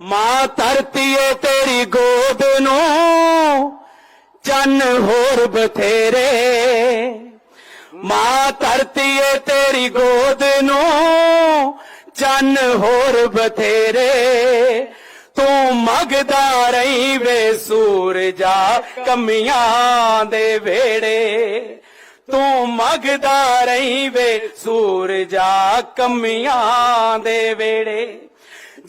ਮਾਂ ਧਰਤੀ ਏ ਤੇਰੀ ਗੋਦ ਨੂੰ, ਚੰਨ ਹੋਰ ਬਥੇਰੇ। ਮਾਂ ਧਰਤੀ ਏ ਤੇਰੀ ਗੋਦ ਨੂੰ, ਚੰਨ ਹੋਰ ਬਥੇਰੇ। ਤੂੰ ਮਗਦਾ ਰਹੀ ਵੇ ਸੂਰਜਾ, ਕਮੀਆਂ ਦੇ ਵੇੜੇ ਤੂੰ ਮਗਦਾ ਰਹੀ ਵੇ ਸੂਰਜਾ, ਕਮੀਆਂ ਦੇ ਵੇੜੇ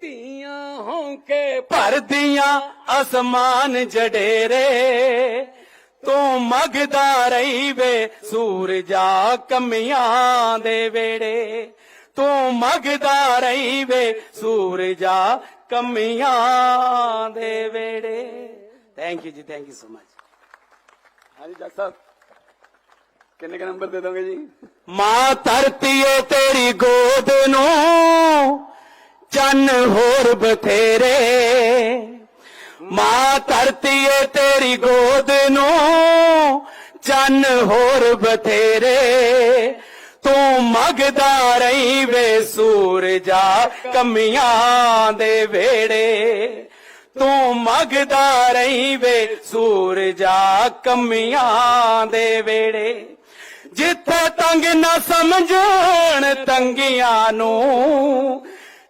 ਧੀਆਂ ਹੋਂਕੇ ਭਰਦੀਆਂ ਅਸਮਾਨ ਜਡੇਰੇ। ਤੂੰ ਮਗਦਾ ਰਹੀ ਵੇ ਸੂਰਜਾ ਕਮੀਆਂ ਦੇ ਵੇੜੇ। ਤੂੰ ਮਗਦਾ ਰਹੀ ਵੇ ਸੂਰਜਾ ਕਮੀਆਂ ਦੇ ਵੇੜੇ। Thank you ji thank you so much ਹਾਂਜੀ ਜੱਟ ਸਾਹਿਬ ਕਿੰਨੇ ਕ ਨੰਬਰ ਦੇ ਦੋਗੇ ਜੀ? ਮਾਂ ਧਰਤੀ ਏ ਤੇਰੀ ਗੋਦ ਨੂੰ। ਚੰਨ ਹੋਰ ਬਥੇਰੇ। ਮਾਂ ਧਰਤੀ ਏ ਤੇਰੀ ਗੋਦ ਨੂੰ ਚੰਨ ਹੋਰ ਬਥੇਰੇ। ਤੂੰ ਮਗਦਾ ਰਹੀ ਵੇ ਸੂਰਜਾ ਕਮੀਆਂ ਦੇ ਵੇੜੇ ਤੂੰ ਮਗਦਾ ਰਹੀ ਵੇ ਸੂਰਜਾ ਕਮੀਆਂ ਦੇ ਵੇੜੇ ਜਿੱਥੇ ਤੰਗ ਨਾ ਸਮਝਣ ਤੰਗੀਆਂ ਨੂੰ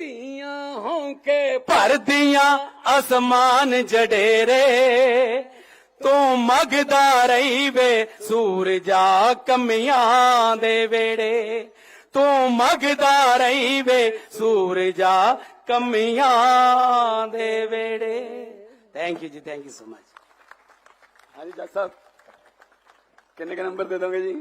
ਧੀਆਂ ਹੋਂਕੇ ਭਰਦੀਆਂ ਅਸਮਾਨ ਜਡੇਰੇ। ਤੂੰ ਮਗਦਾ ਰਹੀ ਵੇ ਸੂਰਜਾ ਕਮੀਆਂ ਦੇ ਵੇੜੇ। ਤੂੰ ਮਗਦਾ ਰਹੀ ਵੇ ਸੂਰਜਾ ਕਮੀਆਂ ਦੇ ਵੇੜੇ। Thank you ji thank you so much ਹਾਂਜੀ ਜੱਟ ਸਾਹਿਬ, ਕਿੰਨੇ ਕ ਨੰਬਰ ਦੇ ਦੋਗੇ ਜੀ?